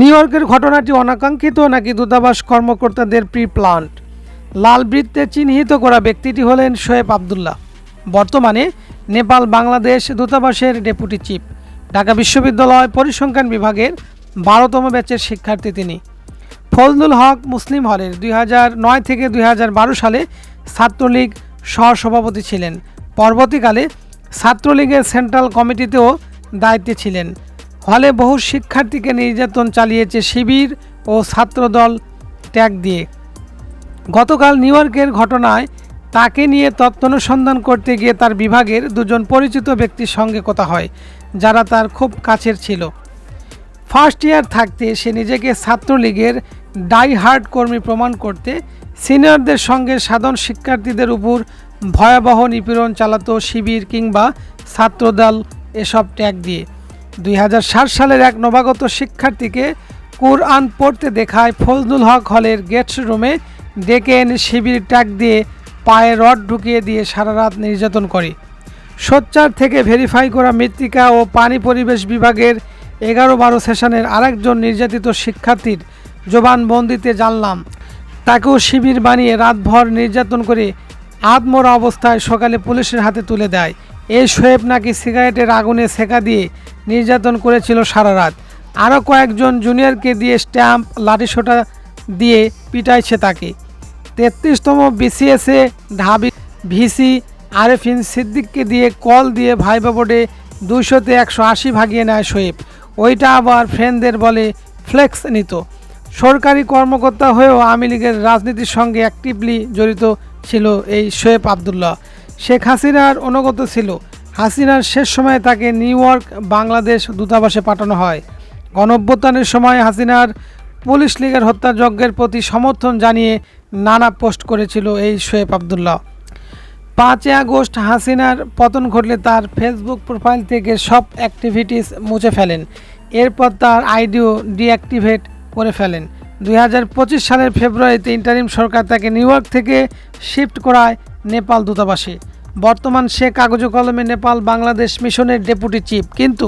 New ইয়র্কের ঘটনাটি অনাকাঙ্ক্ষিত নাকি দূতাবাস কর্মকর্তাদের প্রি প্লান্ট লাল বৃত্তে চিহ্নিত করা ব্যক্তিটি হলেন শোয়েব আবদুল্লাহ। বর্তমানে নেপাল বাংলাদেশ দূতাবাসের ডেপুটি চিফ। ঢাকা বিশ্ববিদ্যালয় পরিসংখ্যান বিভাগের বারোতম ব্যাচের শিক্ষার্থী তিনি। ফজলুল হক মুসলিম হলের দুই নয় থেকে দুই হাজার বারো সালে ছাত্রলীগ সহসভাপতি ছিলেন। পরবর্তীকালে ছাত্রলীগের সেন্ট্রাল কমিটিতেও দায়িত্বে ছিলেন। হলে বহু শিক্ষার্থীকে নির্যাতন চালিয়েছে শিবির ও ছাত্রদল ট্যাগ দিয়ে। গতকাল নিউ ইয়র্কের ঘটনায় তাকে নিয়ে তথ্য অনুসন্ধান করতে গিয়ে তার বিভাগের দুজন পরিচিত ব্যক্তির সঙ্গে কথা হয়, যারা তার খুব কাছের ছিল। ফার্স্ট ইয়ার থাকতে সে নিজেকে ছাত্রলীগের ডাই হার্ড কর্মী প্রমাণ করতে সিনিয়রদের সঙ্গে সাধারণ শিক্ষার্থীদের উপর ভয়াবহ নিপীড়ন চালাতো শিবির কিংবা ছাত্রদল এসব ট্যাগ দিয়ে। দুই হাজার সাত সালের এক নবাগত শিক্ষার্থীকে কোরআন পড়তে দেখায় ফজলুল হক হলের গেটস রুমে ডেকে এনে শিবির ট্যাগ দিয়ে পায়ে রড ঢুকিয়ে দিয়ে সারা রাত নির্যাতন করে। সোচ্চার থেকে ভেরিফাই করা মৃত্তিকা ও পানি পরিবেশ বিভাগের এগারো বারো সেশনের আরেকজন নির্যাতিত শিক্ষার্থীর জবানবন্দিতে জানলাম। তাকেও শিবির বানিয়ে রাতভর নির্যাতন করে আত্মরা অবস্থায় সকালে পুলিশের হাতে তুলে দেয়। এই শোয়েব নাকি সিগারেটের আগুনে সেকা দিয়ে নির্যাতন করেছিল সারা রাত আরও কয়েকজন জুনিয়রকে দিয়ে স্ট্যাম্প লাঠিসোঁটা দিয়ে পিটাইছে তাকে। তেত্রিশতম বিসিএসে ঢাবি ভিসি আরেফিন সিদ্দিককে দিয়ে কল দিয়ে ভাইবা বোর্ডে দুইশোতে একশো আশি ভাগিয়ে নেয় শোয়েব ওইটা আবার ফ্রেন্ডদের বলে ফ্লেক্স নিত। সরকারি কর্মকর্তা হয়েও আওয়ামী লীগের রাজনীতির সঙ্গে অ্যাক্টিভলি জড়িত ছিল এই শোয়েব আবদুল্লাহ। শেখ হাসিনার অনুগত ছিল। হাসিনার শেষ সময়ে তাকে নিউ ইয়র্ক, বাংলাদেশ দূতাবাসে পাঠানো হয়। গণঅভ্যুত্থানের সময় হাসিনার পুলিশ লীগের হত্যাযজ্ঞের প্রতি সমর্থন জানিয়ে নানা পোস্ট করেছিল এই শোয়েব আবদুল্লাহ। পাঁচই আগস্ট হাসিনার পতন ঘটলে তার ফেসবুক প্রোফাইল থেকে সব অ্যাক্টিভিটিস মুছে ফেলেন। এরপর তার আইডিও ডিঅ্যাক্টিভেট করে ফেলেন। দুই হাজার পঁচিশ সালের ফেব্রুয়ারিতে ইন্টারিম সরকার তাকে নিউ ইয়র্ক থেকে শিফট করায় নেপাল দূতাবাসে। বর্তমান সে কাগজ কলমে নেপাল বাংলাদেশ মিশনের ডেপুটি চিফ। কিন্তু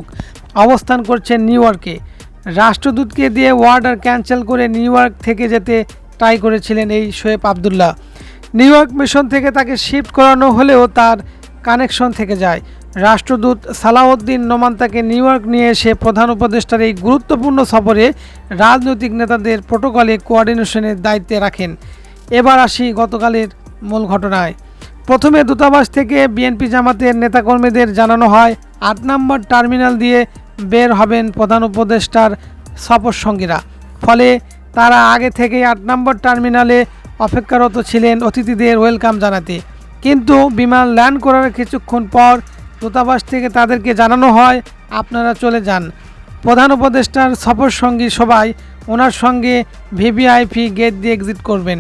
অবস্থান করছেন নিউ ইয়র্কে। রাষ্ট্রদূতকে দিয়ে ওয়ার্ডার ক্যান্সেল করে নিউ ইয়র্ক থেকে যেতে ট্রাই করেছিলেন এই Shoaib Abdullah. New York mission থেকে তাকে শিফট করানো হলেও তার কানেকশন থেকে যায়। রাষ্ট্রদূত সালাউদ্দিন নোমান তাকে নিউ ইয়র্ক নিয়ে এসে প্রধান উপদেষ্টার এই গুরুত্বপূর্ণ সফরে রাজনৈতিক নেতাদের প্রোটোকলে কোঅর্ডিনেশনের দায়িত্বে রাখেন। এবার আসি গতকালের মূল ঘটনায়। প্রথমে দূতাবাস থেকে বিএনপি জামাতের নেতাকর্মীদের জানানো হয়, আট নম্বর টার্মিনাল দিয়ে বের হবেন প্রধান উপদেষ্টার সফর সঙ্গীরা। ফলে তারা আগে থেকেই আট নম্বর টার্মিনালে অপেক্ষারত ছিলেন অতিথিদের ওয়েলকাম জানাতে। কিন্তু বিমান ল্যান্ড করার কিছুক্ষণ পর দূতাবাস থেকে তাদেরকে জানানো হয়, আপনারা চলে যান। প্রধান উপদেষ্টার সফর সঙ্গী সবাই ওনার সঙ্গে ভিভিআইপি গেট দিয়ে এক্সিট করবেন।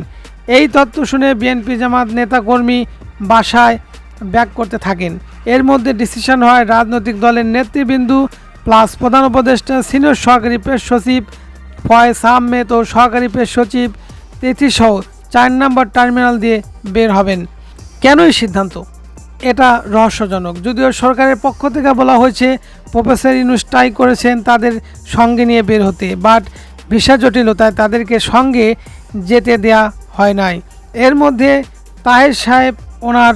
এই তথ্য শুনে বিএনপি জামাত নেতাকর্মী বাসায় ব্যাক করতে থাকেন। এর মধ্যে ডিসিশন হয় রাজনৈতিক দলের নেতৃবৃন্দু প্লাস প্রধান উপদেষ্টা সিনিয়র সহকারী প্রেস সচিব ফয়েজ আহমেদ ও সহকারী প্রেস সচিব তিথিসহ চার নম্বর টার্মিনাল দিয়ে বের হবেন। কেন এই সিদ্ধান্ত? এটা রহস্যজনক। যদিও সরকারের পক্ষ থেকে বলা হয়েছে, প্রফেসর ইউনুস ট্রাই করেছেন তাদের সঙ্গে নিয়ে বের হতে, বাট ভিসা জটিলতায় তাদেরকে সঙ্গে যেতে দেয়া হয় নাই। এর মধ্যে তাহের সাহেব ওনার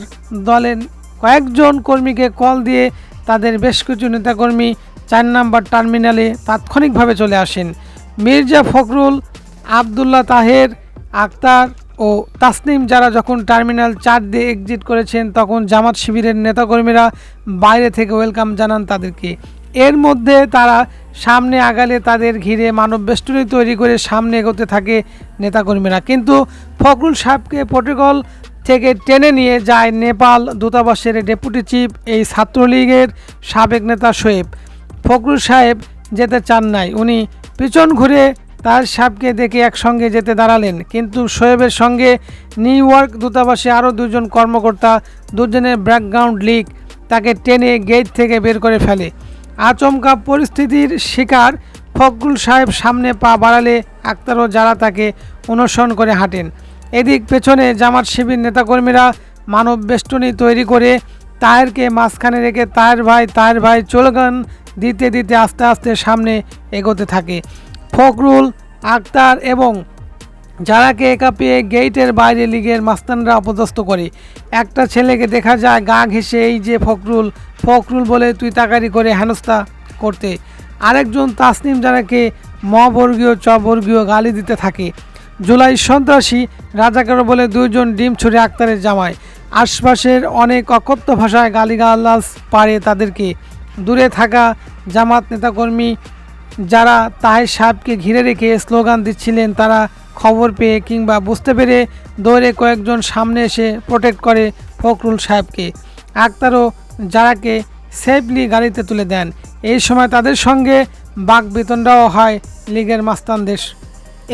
দলের কয়েকজন কর্মীকে কল দিয়ে তাদের বেশ কিছু নেতাকর্মী চার নাম্বার টার্মিনালে তাৎক্ষণিকভাবে চলে আসেন। মির্জা ফখরুল, আবদুল্লাহ তাহের, আক্তার ও তাসনিম যারা যখন টার্মিনাল চার দিয়ে এক্সিট করেছেন, তখন জামাত শিবিরের নেতাকর্মীরা বাইরে থেকে ওয়েলকাম জানান তাদেরকে। এর মধ্যে তারা সামনে আগালে তাদের ঘিরে মানব বেষ্টনী তৈরি করে সামনে এগোতে থাকে নেতাকর্মীরা। কিন্তু ফখরুল সাহেবকে প্রোটোকল থেকে টেনে নিয়ে যায় নেপাল দূতাবাসের ডেপুটি চিফ এই ছাত্রলীগের সাবেক নেতা শোয়েব ফখরুল সাহেব যেতে চান নাই। উনি পিছন ঘুরে তার সাপকে দেখে একসঙ্গে যেতে দাঁড়ালেন। কিন্তু শোয়েবের সঙ্গে নিউ ইয়র্ক দূতাবাসে আরও দুজন কর্মকর্তা দুজনের ব্যাকগ্রাউন্ড লিক তাকে টেনে গেট থেকে বের করে ফেলে। আচমকা পরিস্থিতির শিকার ফখরুল সাহেব সামনে পা বাড়ালে আক্তারও যারা তাকে অনুসরণ করে হাঁটেন। এদিক পেছনে জামাত শিবির নেতাকর্মীরা মানব বেষ্টনী তৈরি করে তায়েরকে মাঝখানে রেখে তায়ের ভাই তায়ের ভাই চলগান দিতে দিতে আস্তে আস্তে সামনে এগোতে থাকে। ফখরুল, আক্তার এবং যারাকে একা পেয়ে গেটের বাইরে লিগের মাস্তানরা অপদস্থ করে। একটা ছেলেকে দেখা যায় গা ঘেঁষে, এই যে ফখরুল ফখরুল বলে তুই তাকারি করে হেনস্থা করতে। আরেকজন তাসনিম যারাকে মবর্গীয়, চবর্গীয় গালি দিতে থাকে। জুলাই সন্ত্রাসী রাজাকার বলে দুইজন ডিম ছুড়ে আক্তারের জামায়। আশপাশের অনেক অকথ্য ভাষায় গালিগালাজ পারে তাদেরকে। দূরে থাকা জামাত নেতাকর্মী যারা তাহের সাহেবকে ঘিরে রেখে স্লোগান দিচ্ছিলেন, তারা খবর পেয়ে কিংবা বুঝতে পেরে দৌড়ে কয়েকজন সামনে এসে প্রোটেক্ট করে ফখরুল সাহেবকে। আক্তারও যারাকে সেফলি গাড়িতে তুলে দেন। এই সময় তাদের সঙ্গে বাক বেতনটাও হয় লীগের মাস্তানদের।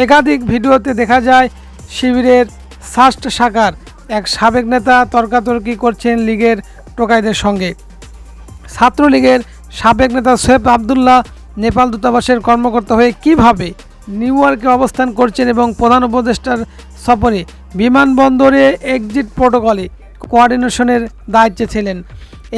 একাধিক ভিডিওতে দেখা যায়, শিবিরের সাস্ট শাখার এক সাবেক নেতা তর্কাতর্কি করছেন লীগের টোকাইদের সঙ্গে। ছাত্রলীগের সাবেক নেতা সোহেব আবদুল্লাহ নেপাল দূতাবাসের কর্মকর্তা হয়ে কীভাবে নিউ ইয়র্কে অবস্থান করছেন এবং প্রধান উপদেষ্টার সফরে বিমানবন্দরে এক্সিট প্রোটোকলে কোয়ার্ডিনেশনের দায়িত্বে ছিলেন।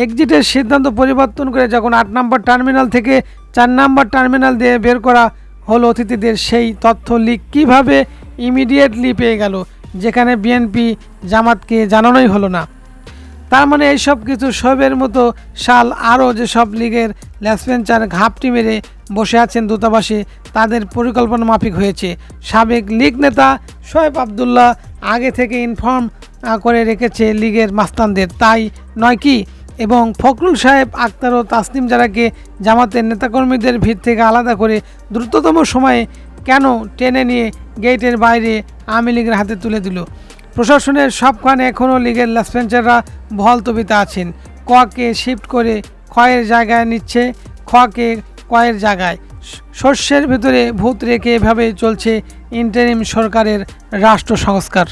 এক্সিটের সিদ্ধান্ত পরিবর্তন করে যখন আট নম্বর টার্মিনাল থেকে চার নম্বর টার্মিনাল দিয়ে বের করা হলো, অতিথিদের সেই তথ্য লিক কীভাবে ইমিডিয়েটলি পেয়ে গেল, যেখানে বিএনপি জামাতকে জানানোই হলো না। তার মানে এইসব কিছু সবের মতো সাল আরও যেসব লীগের ল্যাসপেঞ্চার ঘাপটি মেরে বসে আছেন দূতাবাসে, তাদের পরিকল্পনা মাফিক হয়েছে। সাবেক লীগ নেতা শোয়েব আবদুল্লাহ আগে থেকে ইনফর্ম করে রেখেছে লীগের মাস্তানদের। তাই নয় কি? এবং ফখরুল সাহেব আক্তার ও তাসনিম যারাকে জামাতের নেতাকর্মীদের ভিড় থেকে আলাদা করে দ্রুততম সময়ে কেন টেনে নিয়ে গেটের বাইরে আওয়ামী লীগের হাতে তুলে দিল? প্রশাসনের সবখানে এখনও লীগের লাসপেঞ্চাররা বহাল তবিতে আছেন। ককে শিফট করে ক্ষয়ের জায়গায় নিচ্ছে খকে কয়ের জায়গায়। শস্যের ভিতরে ভূত রেখে এভাবে চলছে ইন্টারিম সরকারের রাষ্ট্র সংস্কার।